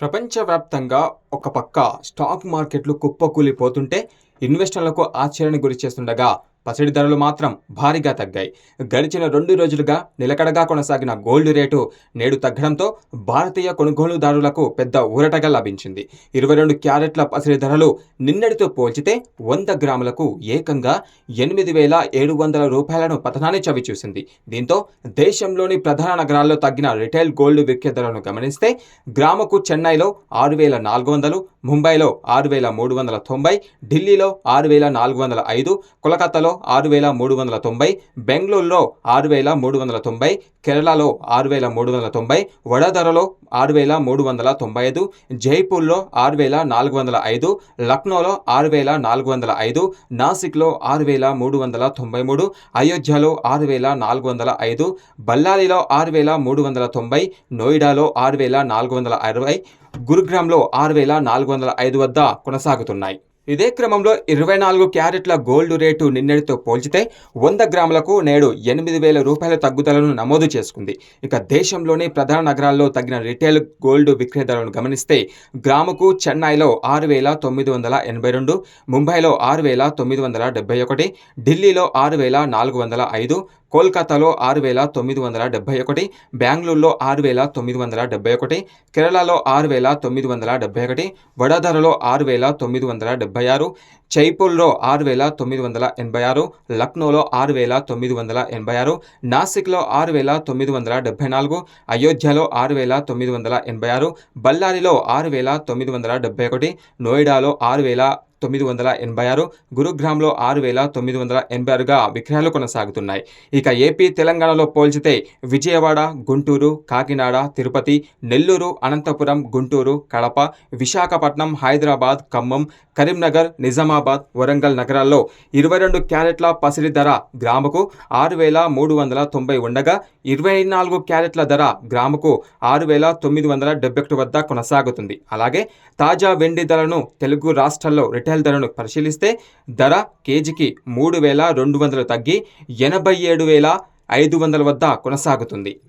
ప్రపంచవ్యాప్తంగా ఒక పక్క స్టాక్ మార్కెట్లు కుప్పకూలిపోతుంటే ఇన్వెస్టర్లకు ఆశ్చర్యానికి గురి చేస్తుండగా పసిడి ధరలు మాత్రం భారీగా తగ్గాయి. గడిచిన రెండు రోజులుగా నిలకడగా కొనసాగిన గోల్డ్ రేటు నేడు తగ్గడంతో భారతీయ కొనుగోలుదారులకు పెద్ద ఊరటగా లభించింది. ఇరవై రెండు క్యారెట్ల పసిడి ధరలు నిన్నటితో పోల్చితే వంద గ్రాములకు ఏకంగా ఎనిమిది వేల ఏడు వందల రూపాయలను పతనాన్ని చవిచూసింది. దీంతో దేశంలోని ప్రధాన నగరాల్లో తగ్గిన రిటైల్ గోల్డ్ విక్రయ ధరలను గమనిస్తే గ్రాముకు చెన్నైలో ఆరు వేల నాలుగు వందలు ముంబైలో ఆరు వేల మూడు వందల తొంభై ఢిల్లీలో ఆరు వేల నాలుగు వందల ఐదు కోలకత్తాలో ఆరు వేల మూడు వందల తొంభై బెంగళూరులో ఆరు వేల మూడు వందల తొంభై కేరళలో ఆరు వేల మూడు వందల తొంభై వడోదరలో ఆరు వేల మూడు వందల తొంభై ఐదు జైపూర్లో ఆరు వేల నాలుగు వందల ఐదు లక్నోలో ఆరు వేల నాలుగు వందల ఐదు నాసిక్లో ఆరు వేల మూడు వందల తొంభై మూడు అయోధ్యలో ఆరు వేల నాలుగు వందల ఐదు బళ్ళారిలో ఆరు వేల మూడు వందల తొంభై నోయిడాలో ఆరు వేల నాలుగు వందల అరవై గురుగ్రామ్లో ఆరు వేల నాలుగు వందల ఐదు వద్ద కొనసాగుతున్నాయి. ఇదే క్రమంలో ఇరవై నాలుగు క్యారెట్ల గోల్డ్ రేటు నిన్నటితో పోల్చితే వంద గ్రాములకు నేడు ఎనిమిది వేల రూపాయల తగ్గుదలను నమోదు చేసుకుంది. ఇక దేశంలోని ప్రధాన నగరాల్లో తగిన రిటైల్ గోల్డ్ విక్రేతలను గమనిస్తే గ్రాముకు చెన్నైలో ఆరు వేల తొమ్మిది వందల ఎనభై రెండు ముంబైలో ఆరు వేల తొమ్మిది వందల డెబ్బై ఒకటి ఢిల్లీలో ఆరు వేల నాలుగు వందల ఐదు కోల్కతాలో ఆరు వేల తొమ్మిది వందల డెబ్బై ఒకటి బెంగళూరులో ఆరు వేల తొమ్మిది వందల డెబ్బై ఒకటి కేరళలో ఆరు వేల తొమ్మిది వందల డెబ్బై ఒకటి వడోదరలో ఆరు వేల తొమ్మిది వందల డెబ్బై ఆరు జైపూర్లో ఆరు వేల తొమ్మిది వందల ఎనభై ఆరు లక్నోలో ఆరు వేల తొమ్మిది వందల ఎనభై ఆరు నాసిక్లో ఆరు వేల తొమ్మిది వందల డెబ్బై నాలుగు అయోధ్యలో ఆరు వేల తొమ్మిది వందల ఎనభై ఆరు బళ్ళారిలో ఆరు వేల తొమ్మిది వందల డెబ్బై ఒకటి నోయిడాలో ఆరు వేల తొమ్మిది వందల ఎనభై ఆరు గురుగ్రామ్లో ఆరు వేల తొమ్మిది వందల ఎనభై ఆరుగా విక్రయాలు కొనసాగుతున్నాయి. ఇక ఏపీ తెలంగాణలో పోల్చితే విజయవాడ గుంటూరు కాకినాడ తిరుపతి నెల్లూరు అనంతపురం గుంటూరు కడప విశాఖపట్నం హైదరాబాద్ ఖమ్మం కరీంనగర్ నిజామాబాద్ వరంగల్ నగరాల్లో ఇరవై రెండు క్యారెట్ల పసిడి ధర గ్రాముకు ఆరు వేల మూడు వందల తొంభై ఉండగా ఇరవై నాలుగు క్యారెట్ల ధర గ్రాముకు ఆరు వేల తొమ్మిది వందల డెబ్బై ఒకటి వద్ద కొనసాగుతుంది. అలాగే తాజా వెండి ధరను తెలుగు రాష్ట్రాల్లో రిటైల్ ధరను పరిశీలిస్తే ధర కేజీకి మూడు వేల రెండు వందలు తగ్గి ఎనభై ఏడు వేల ఐదు వందల వద్ద కొనసాగుతుంది.